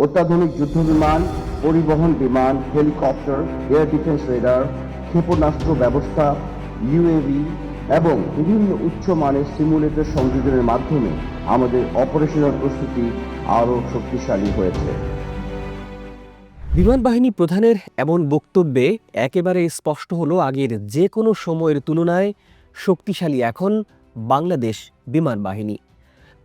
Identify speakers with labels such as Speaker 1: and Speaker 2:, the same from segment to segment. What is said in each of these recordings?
Speaker 1: অত্যাধুনিক যুদ্ধ বিমান, পরিবহন বিমান, হেলিকপ্টার, এয়ার ডিফেন্স রেডার, ক্ষেপণাস্ত্র ব্যবস্থা ইউএভি এবং বিভিন্ন উচ্চমানের সিমুলেটর সংযোজনের মাধ্যমে আমাদের অপারেশনাল প্রস্তুতি আরও শক্তিশালী হয়েছে।
Speaker 2: বিমান বাহিনী প্রধানের এমন বক্তব্যে একেবারে স্পষ্ট হলো আগের যে কোনো সময়ের তুলনায় শক্তিশালী এখন বাংলাদেশ বিমান বাহিনী।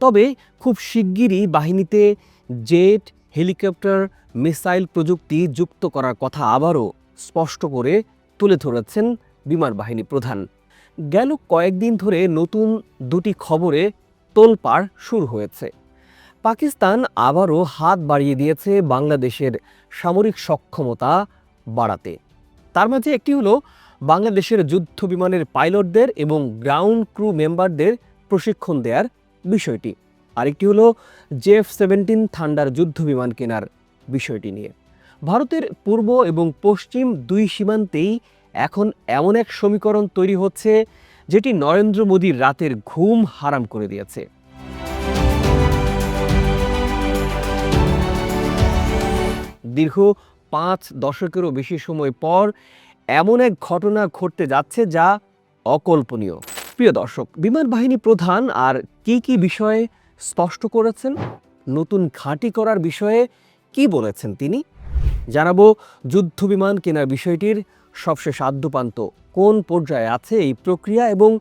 Speaker 2: তবে খুব শিগগিরই বাহিনীতে জেট হেলিকপ্টার মিসাইল প্রযুক্তি যুক্ত করার কথা আবারও স্পষ্ট করে তুলে ধরেছেন বিমান বাহিনী প্রধান। গেল কয়েকদিন ধরে নতুন দুটি খবরে তোলপাড় শুরু হয়েছে। পাকিস্তান আবারও হাত বাড়িয়ে দিয়েছে বাংলাদেশের সামরিক সক্ষমতা বাড়াতে। তার মাঝে একটি হলো বাংলাদেশের যুদ্ধ বিমানের পাইলটদের এবং গ্রাউন্ড ক্রু মেম্বারদের প্রশিক্ষণ দেওয়ার বিষয়টি। আরেকটি হলো জেফ সেভেন্টিন থান্ডার যুদ্ধ বিমান কেনার বিষয়টি নিয়ে। ভারতের পূর্ব এবং পশ্চিম দুই সীমান্তেই এখন এমন এক সমীকরণ তৈরি হচ্ছে যেটি নরেন্দ্র মোদীর রাতের ঘুম হারাম করে দিয়েছে। দীর্ঘ পাঁচ দশকেরও বেশি সময় পর এমন এক ঘটনা ঘটতে যাচ্ছে যা অকল্পনীয়। প্রিয় দর্শক, বিমান বাহিনী প্রধান আর কি কি বিষয়ে স্পষ্ট করেছেন, নতুন ঘাঁটি করার বিষয়ে কি বলেছেন তিনি? জানাব, যুদ্ধ বিমান কেনার বিষয়টির সবশেষ আদ্যপান্ত। কোন পর্যায়ে আছে এই প্রক্রিয়া এবং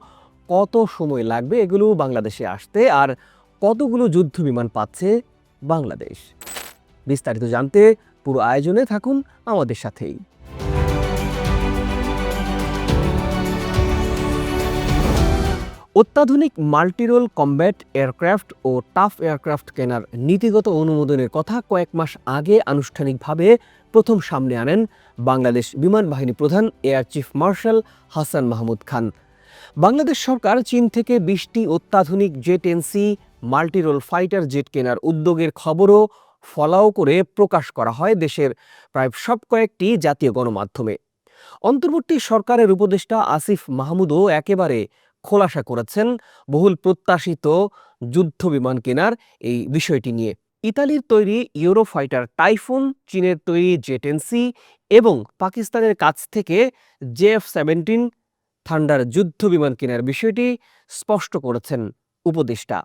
Speaker 2: কত সময় লাগবে এগুলো বাংলাদেশে আসতে? আর কতগুলো যুদ্ধ বিমান পাচ্ছে বাংলাদেশ? বিস্তারিত জানতে পুরো আয়োজনে থাকুন আমাদের সাথেই। অত্যাধুনিক মাল্টিরোল কম্ব্যাট এয়ারক্রাফট ও টাফ এয়ারক্রাফট কেনার নীতিগত অনুমোদনের কথা কয়েক মাস আগে আনুষ্ঠানিকভাবে প্রথম সামনে আনেন বাংলাদেশ বিমান বাহিনী প্রধান air chief marshal Hasan Mahmud Khan. Bangladesh সরকার চীন থেকে বিশটি অত্যাধুনিক জেট এনসি মাল্টিরোল ফাইটার জেট কেনার উদ্যোগের খবরও ফলাও করে প্রকাশ করা হয় দেশের প্রায় সব কয়েকটি জাতীয় গণমাধ্যমে। অন্তর্বর্তী সরকারের উপদেষ্টা আসিফ মাহমুদও একেবারে খোলাসা করেছেন বহুল প্রত্যাশিত যুদ্ধ বিমান কেনার এই বিষয়টি নিয়ে। ইতালির তৈরি ইউরোফাইটার টাইফুন, চীনের তৈরি জেটেন্সি এবং পাকিস্তানের কাছ থেকে জেএফ সেভেন্টিন থান্ডার যুদ্ধ বিমান কেনার বিষয়টি স্পষ্ট করেছেন উপদেষ্টা।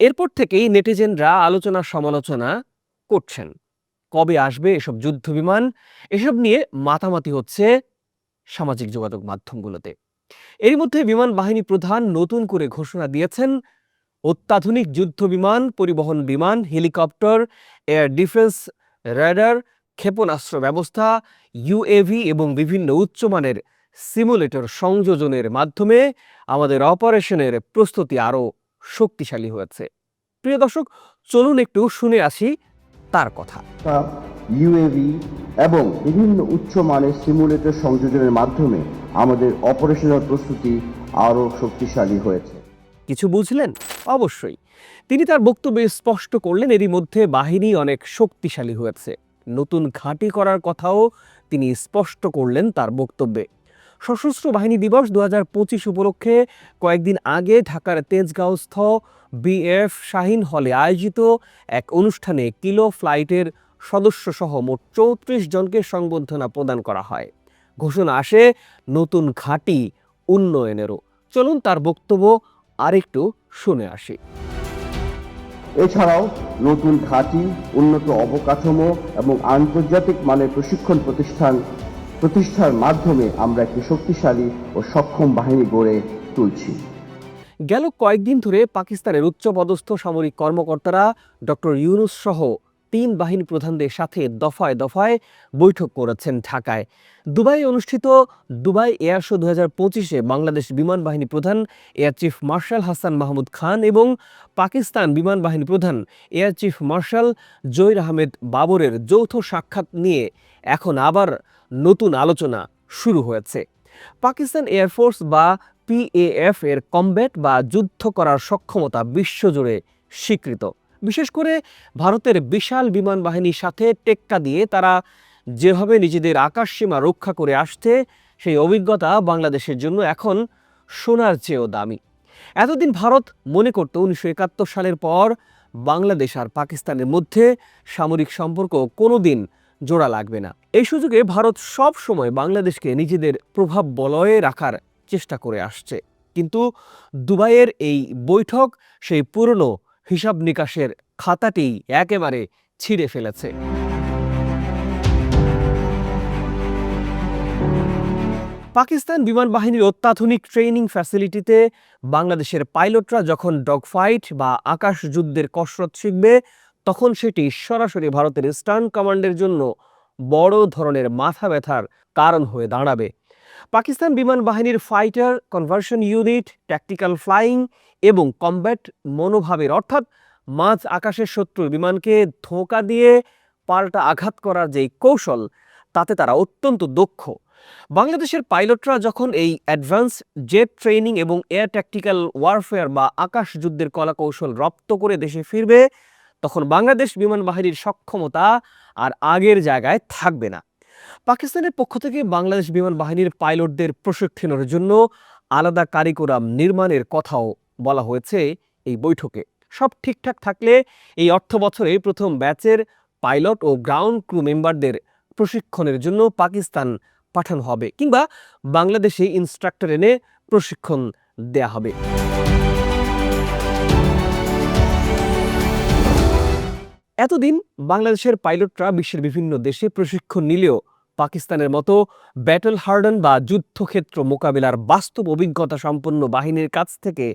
Speaker 2: এরপর থেকেই নেটিজেনরা আলোচনা সমালোচনা করছেন। কবে আসবে এসব যুদ্ধ বিমান? এসব নিয়ে মাতামাতি হচ্ছে সামাজিক যোগাযোগ মাধ্যমগুলোতে। এরই মধ্যে বিমান বাহিনী প্রধান নতুন করে ঘোষণা দিয়েছেন, অত্যাধুনিক যুদ্ধ বিমান, পরিবহন বিমান, হেলিকপ্টার, এয়ার ডিফেন্স রেডার, ক্ষেপণাস্ত্র ব্যবস্থা ইউএভি এবং বিভিন্ন উচ্চমানের সিমুলেটর সংযোজনের মাধ্যমে আমাদের অপারেশনের প্রস্তুতি আরও শক্তিশালী হয়েছে। প্রিয় দর্শক, চলুন একটু শুনে আসি তার কথা।
Speaker 1: ইউএভি এবং বিভিন্ন উচ্চমানের সিমুলেটর সংযোজনের মাধ্যমে আমাদের অপারেশনাল প্রস্তুতি আরও শক্তিশালী হয়েছে।
Speaker 2: কিছু বুঝলেন? অবশ্যই। তিনি তার বক্তব্যে স্পষ্ট করলেন, এরই মধ্যে বাহিনী অনেক শক্তিশালী হয়েছে। নতুন ঘাঁটি করার কথাও তিনি স্পষ্ট করলেন তার বক্তব্যে। সশস্ত্র বাহিনী দিবস দু হাজার পঁচিশ উপলক্ষে কয়েকদিন আগে ঢাকার তেজগাঁওস্থ বিএফ শাহিন হলে আয়োজিত এক অনুষ্ঠানে কিলো ফ্লাইটের সদস্যসহ মোট চৌত্রিশ জনকে সংবর্ধনা প্রদান করা হয়। ঘোষণা আসে নতুন ঘাঁটি উন্নয়নেরও। চলুন তার বক্তব্য আরেকটু শুনে আসি।
Speaker 1: এছাড়াও নতুন ঘাঁটি উন্নত অবকাঠামো এবং আন্তর্জাতিক মানের প্রশিক্ষণ প্রতিষ্ঠান প্রতিষ্ঠার মাধ্যমে আমরা একটি শক্তিশালী ও সক্ষম বাহিনী গড়ে তুলছি।
Speaker 2: গেল কয়েকদিন ধরে পাকিস্তানের উচ্চপদস্থ সামরিক কর্মকর্তারা ডক্টর ইউনুস সহ তিন বাহিনী প্রধানদের সাথে দফায় দফায় বৈঠক করেছেন ঢাকায়। দুবাই অনুষ্ঠিত দুবাই এয়ার শো দু পঁচিশে বাংলাদেশ বিমান বাহিনী প্রধান air chief marshal Hasan Mahmud Khan এবং পাকিস্তান বিমান বাহিনী প্রধান air chief marshal Zaheer Ahmed বাবরের যৌথ সাক্ষাৎ নিয়ে এখন আবার নতুন আলোচনা শুরু হয়েছে। পাকিস্তান এয়ারফোর্স বা পিএএফ এর কমব্যাট বা যুদ্ধ করার সক্ষমতা বিশ্বজুড়ে স্বীকৃত। বিশেষ করে ভারতের বিশাল বিমান বাহিনীর সাথে টেক্কা দিয়ে তারা যেভাবে নিজেদের আকাশসীমা রক্ষা করে আসছে, সেই অভিজ্ঞতা বাংলাদেশের জন্য এখন সোনার চেয়েও দামি। এতদিন ভারত মনে করত উনিশশো একাত্তর সালের পর বাংলাদেশ আর পাকিস্তানের মধ্যে সামরিক সম্পর্ক কোনোদিন জোড়া লাগবে না। এই সুযোগে ভারত সব সময় বাংলাদেশকে নিজেদের প্রভাব বলয়ে রাখার চেষ্টা করে আসছে। কিন্তু দুবাইয়ের এই বৈঠক, সেই পুরনো হিসাব নিকাশের খাতাটি একেবারে ছিঁড়ে ফেলেছে। পাকিস্তান বিমান বাহিনীর অত্যাধুনিক ট্রেনিং ফ্যাসিলিটিতে বাংলাদেশের পাইলটরা যখন ডগফাইট বা আকাশ যুদ্ধের কসরত শিখবে, তখন সেটি সরাসরি ভারতের ইস্টার্ন কমান্ডের জন্য বড় ধরনের মাথা ব্যথার কারণ হয়ে দাঁড়াবে। পাকিস্তান বিমান বাহিনীর fighter conversion unit tactical flying এবং কমব্যাট মনোভাবের, অর্থাৎ মাঝ আকাশের শত্রুর বিমানকে ধোঁকা দিয়ে পাল্টা আঘাত করার যে কৌশল, তাতে তারা অত্যন্ত দক্ষ। বাংলাদেশের পাইলটরা যখন এই অ্যাডভান্স জেট ট্রেনিং এবং এয়ার ট্যাকটিক্যাল ওয়ারফেয়ার বা আকাশ যুদ্ধের কলাকৌশল রপ্ত করে দেশে ফিরবে, তখন বাংলাদেশ বিমান বাহিনীর সক্ষমতা আর আগের জায়গায় থাকবে না। পাকিস্তানের পক্ষ থেকে বাংলাদেশ বিমান বাহিনীর পাইলটদের প্রশিক্ষণের জন্য আলাদা কারিকুরাম নির্মাণের কথাও বলা হয়েছে এই বৈঠকে। সব ঠিকঠাক থাকলে এই অর্থ বছরে প্রথম ব্যাচের পাইলট ও গ্রাউন্ড ক্রু মেম্বারদের প্রশিক্ষণের জন্য পাকিস্তান পাঠানো হবে কিংবা বাংলাদেশে ইনস্ট্রাক্টর এনে প্রশিক্ষণ দেয়া হবে। এতদিন বাংলাদেশের পাইলটরা বিশ্বের বিভিন্ন দেশে প্রশিক্ষণ নিলেও পাকিস্তানের মতো ব্যাটল হার্ডন বা যুদ্ধক্ষেত্র মোকাবিলার বাস্তব অভিজ্ঞতা সম্পন্ন বাহিনীর কাছ থেকে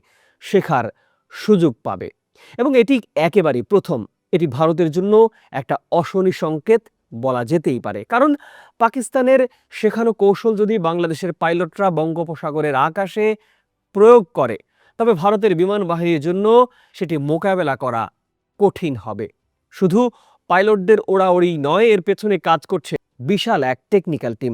Speaker 2: শেখার সুযোগ পাবে। এবং এটি একেবারেই প্রথম। এটি ভারতের জন্য একটা অশনি সংকেত বলা যেতেই পারে। কারণ পাকিস্তানের শেখানো কৌশল যদি বাংলাদেশের পাইলটরা বঙ্গোপসাগরের আকাশে প্রয়োগ করে, তবে ভারতের বিমান বাহিনীর জন্য সেটি মোকাবেলা করা কঠিন হবে। শুধু পাইলটদের ওড়াওড়ি নয়, এর পেছনে কাজ করছে বিশাল এক টেকনিক্যাল টিম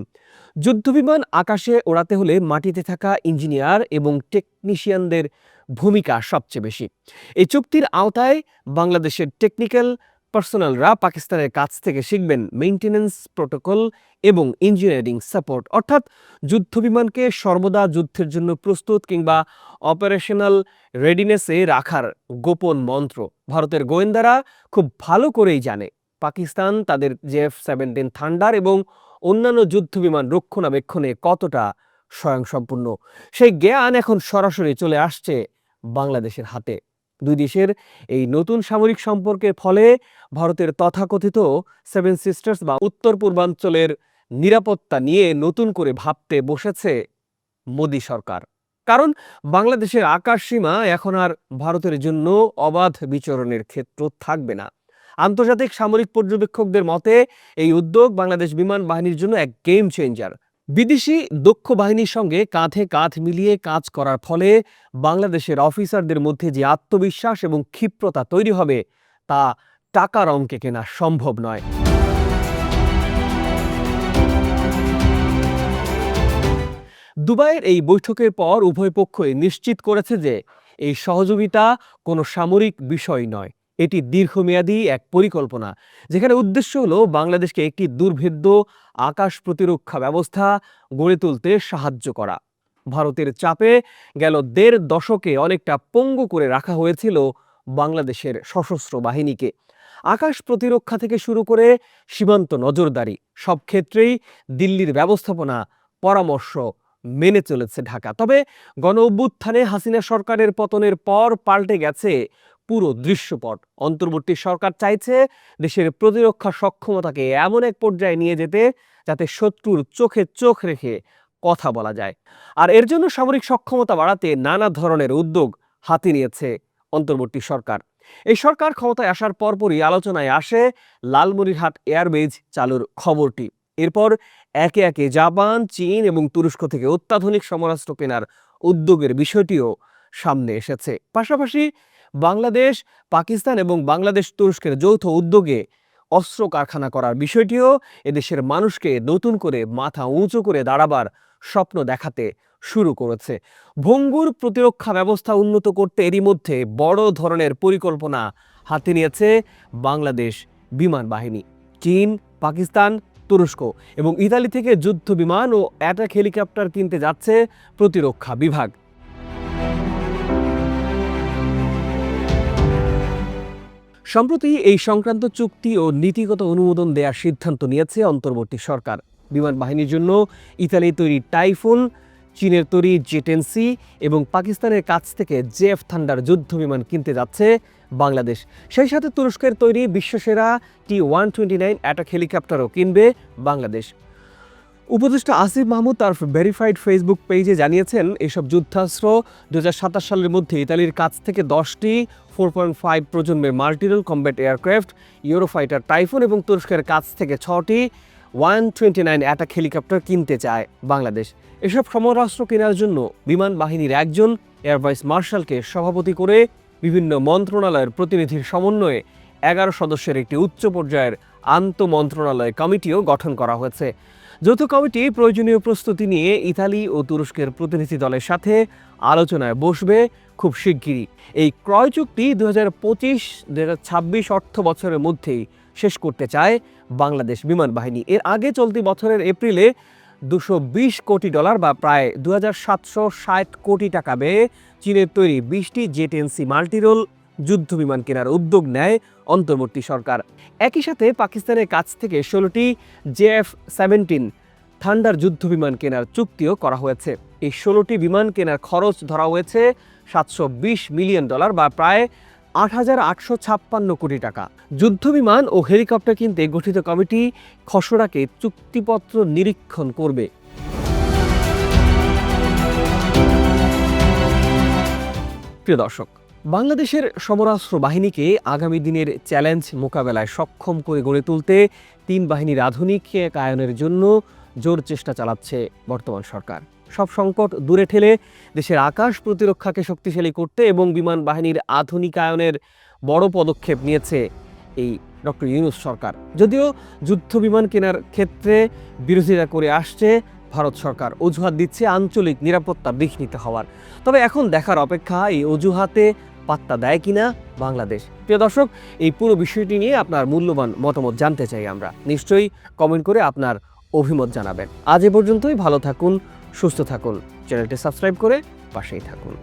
Speaker 2: যুদ্ধবিমান আকাশে ওড়াতে হলে মাটিতে থাকা ইঞ্জিনিয়ার এবং টেকনিশিয়ানদের ভূমিকা সবচেয়ে বেশি। এই চুক্তির আওতায় বাংলাদেশের টেকনিক্যাল পার্সোনালরা পাকিস্তানের কাছ থেকে শিখবেন মেইনটেনেন্স প্রোটোকল এবং ইঞ্জিনিয়ারিং সাপোর্ট অর্থাৎ যুদ্ধবিমানকে সর্বদা যুদ্ধের জন্য প্রস্তুত কিংবা অপারেশনাল রেডিনেসে রাখার গোপন মন্ত্র। ভারতের গোয়েন্দারা খুব ভালো করেই জানে। পাকিস্তান, তাদের জেএফ সেভেন্টিন থান্ডার এবং অন্যান্য যুদ্ধবিমান রক্ষণাবেক্ষণে কতটা স্বয়ংসম্পূর্ণ। সেই জ্ঞান এখন সরাসরি চলে আসছে বাংলাদেশের হাতে। দুই দেশের এই নতুন সামরিক সম্পর্কের ফলে ভারতের তথাকথিত সেভেন সিস্টার্স বা উত্তর পূর্বাঞ্চলের নিরাপত্তা নিয়ে নতুন করে ভাবতে বসেছে মোদী সরকার। কারণ বাংলাদেশের আকাশ সীমা এখন আর ভারতের জন্য অবাধ বিচরণের ক্ষেত্র থাকবে না। আন্তর্জাতিক সামরিক পর্যবেক্ষকদের মতে, এই উদ্যোগ বাংলাদেশ বিমান বাহিনীর জন্য এক গেম চেঞ্জার বিদেশি দক্ষ বাহিনীর সঙ্গে কাঁধে কাঁধ মিলিয়ে কাজ করার ফলে বাংলাদেশের অফিসারদের মধ্যে যে আত্মবিশ্বাস এবং ক্ষিপ্রতা তৈরি হবে, তা টাকার অঙ্কে কেনা সম্ভব নয়। দুবাইয়ের এই বৈঠকের পর উভয় পক্ষই নিশ্চিত করেছে যে, এই সহযোগিতা কোনো সামরিক বিষয় নয়। এটি দীর্ঘমেয়াদী এক পরিকল্পনা, যেখানে উদ্দেশ্য হলো বাংলাদেশকে একটি দুর্ভেদ্য আকাশ প্রতিরক্ষা ব্যবস্থা গড়ে তুলতে সাহায্য করা। ভারতের চাপে গেল দেড় দশকে অনেকটা পঙ্গু করে রাখা হয়েছিল বাংলাদেশের সশস্ত্র বাহিনীকে। আকাশ প্রতিরক্ষা থেকে শুরু করে সীমান্ত নজরদারি, সব ক্ষেত্রেই দিল্লির ব্যবস্থাপনা পরামর্শ মেনে চলেছে ঢাকা। তবে গণ অভ্যুত্থানে হাসিনা সরকারের পতনের পর পাল্টে গেছে পুরো দৃশ্যপট। অন্তর্বর্তী সরকার চাইছে দেশের প্রতিরক্ষা সক্ষমতাকে এমন এক পর্যায়ে নিয়ে যেতে যাতে শত্রুর চোখে চোখ রেখে কথা বলা যায়। আর এর জন্য সামরিক সক্ষমতা বাড়াতে নানা ধরনের উদ্যোগ হাতে নিয়েছে অন্তর্বর্তী সরকার। এই সরকার ক্ষমতায় আসার পরপরই আলোচনায় আসে লালমনিরহাট এয়ারবেজ চালুর খবরটি। এরপর একে একে জাপান, চীন এবং তুরস্ক থেকে অত্যাধুনিক সমরাস্ত্র কেনার উদ্যোগের বিষয়টিও সামনে এসেছে। পাশাপাশি বাংলাদেশ, পাকিস্তান এবং বাংলাদেশ তুরস্কের যৌথ উদ্যোগে অস্ত্র কারখানা করার বিষয়টিও এদেশের মানুষকে নতুন করে মাথা উঁচু করে দাঁড়াবার স্বপ্ন দেখাতে শুরু করেছে। ভঙ্গুর প্রতিরক্ষা ব্যবস্থা উন্নত করতে এরই মধ্যে বড় ধরনের পরিকল্পনা হাতে নিয়েছে বাংলাদেশ বিমান বাহিনী। চীন, পাকিস্তান, তুরস্ক এবং ইতালি থেকে যুদ্ধ বিমান ও অ্যাটাক হেলিকপ্টার কিনতে যাচ্ছে প্রতিরক্ষা বিভাগ। সম্প্রতি এই সংক্রান্ত চুক্তি ও নীতিগত অনুমোদন দেওয়ার সিদ্ধান্ত নিয়েছে অন্তর্বর্তী সরকার। বিমান বাহিনীর জন্য ইতালি তৈরি টাইফুন, চীনের তৈরি জেটেন্সি এবং পাকিস্তানের কাছ থেকে জেএফ থান্ডার যুদ্ধ বিমান কিনতে যাচ্ছে বাংলাদেশ। সেই সাথে তুরস্কের তৈরি বিশ্বসেরা T one twenty nine attack হেলিকপ্টারও কিনবে বাংলাদেশ। উপদেষ্টা আসিফ মাহমুদ তার ভেরিফাইড ফেসবুক পেজে জানিয়েছেন, এসব যুদ্ধাস্ত্র দু হাজার সাতাশ সালের মধ্যে ইতালির কাছ থেকে দশটি ফোর পয়েন্ট ফাইভ প্রজন্মের multirole combat aircraft Eurofighter Typhoon এবং তুরস্কের কাছ থেকে ছটি one twenty nine attack helicopter কিনতে চায় বাংলাদেশ। এসব সমরাস্ত্র কেনার জন্য বিমান বাহিনীর একজন এয়ার ভাইস মার্শালকে সভাপতি করে বিভিন্ন মন্ত্রণালয়ের প্রতিনিধির সমন্বয়ে এগারো সদস্যের একটি উচ্চ পর্যায়ের আন্তঃ মন্ত্রণালয় কমিটিও গঠন করা হয়েছে। যৌথ কমিটি প্রয়োজনীয় প্রস্তুতি নিয়ে ইতালি ও তুরস্কের প্রতিনিধি দলের সাথে আলোচনায় বসবে খুব শিগগিরই। এই ক্রয় চুক্তি দু হাজার পঁচিশ দু হাজার ছাব্বিশ অর্থ বছরের মধ্যেই শেষ করতে চায় বাংলাদেশ বিমান বাহিনী। এর আগে চলতি বছরের এপ্রিলে দুশো কোটি ডলার বা প্রায় দু হাজার সাতশো ষাট কোটি টাকা ব্যয়ে চীনের তৈরি বিশটি জেটেন্সি মাল্টিরোল যুদ্ধ বিমান কেনার উদ্যোগ নেয় অন্তর্বর্তী সরকার। একই সাথে পাকিস্তানের কাছ থেকে ষোলোটি জেএফ সেভেন্টিন থান্ডার যুদ্ধ বিমান কেনার চুক্তিও করা হয়েছে। এই ষোলোটি বিমান কেনার খরচ ধরা হয়েছে সাতশো বিশ মিলিয়ন ডলার বা প্রায় আট হাজার আটশো ছাপ্পান্ন কোটি টাকা। যুদ্ধ বিমান ও হেলিকপ্টার কিনতে গঠিত কমিটি খসড়াকে চুক্তিপত্র নিরীক্ষণ করবে। প্রিয় দর্শক বাংলাদেশের সমরাস্ত্র বাহিনীকে আগামী দিনের চ্যালেঞ্জ মোকাবেলায় সক্ষম করে গড়ে তুলতে তিন বাহিনীর আধুনিকায়নের জন্য জোর চেষ্টা চালাচ্ছে বর্তমান সরকার। সব সংকট দূরে ঠেলে দেশের আকাশ প্রতিরক্ষাকে শক্তিশালী করতে এবং বিমান বাহিনীর আধুনিকায়নের বড় পদক্ষেপ নিয়েছে এই ডক্টর ইউনুস সরকার। যদিও যুদ্ধ বিমান কেনার ক্ষেত্রে বিরোধিতা করে আসছে ভারত সরকার, অজুহাত দিচ্ছে আঞ্চলিক নিরাপত্তা বিঘ্নিত হওয়ার। তবে এখন দেখার অপেক্ষা এই অজুহাতে পাত্তা দেয় কিনা বাংলাদেশ। প্রিয় দর্শক, এই পুরো বিষয়টি নিয়ে আপনার মূল্যবান মতামত জানতে চাই আমরা। নিশ্চয়ই কমেন্ট করে আপনার অভিমত জানাবেন। আজ এ পর্যন্তই, ভালো থাকুন, সুস্থ থাকুন। চ্যানেলটি সাবস্ক্রাইব করে পাশেই থাকুন।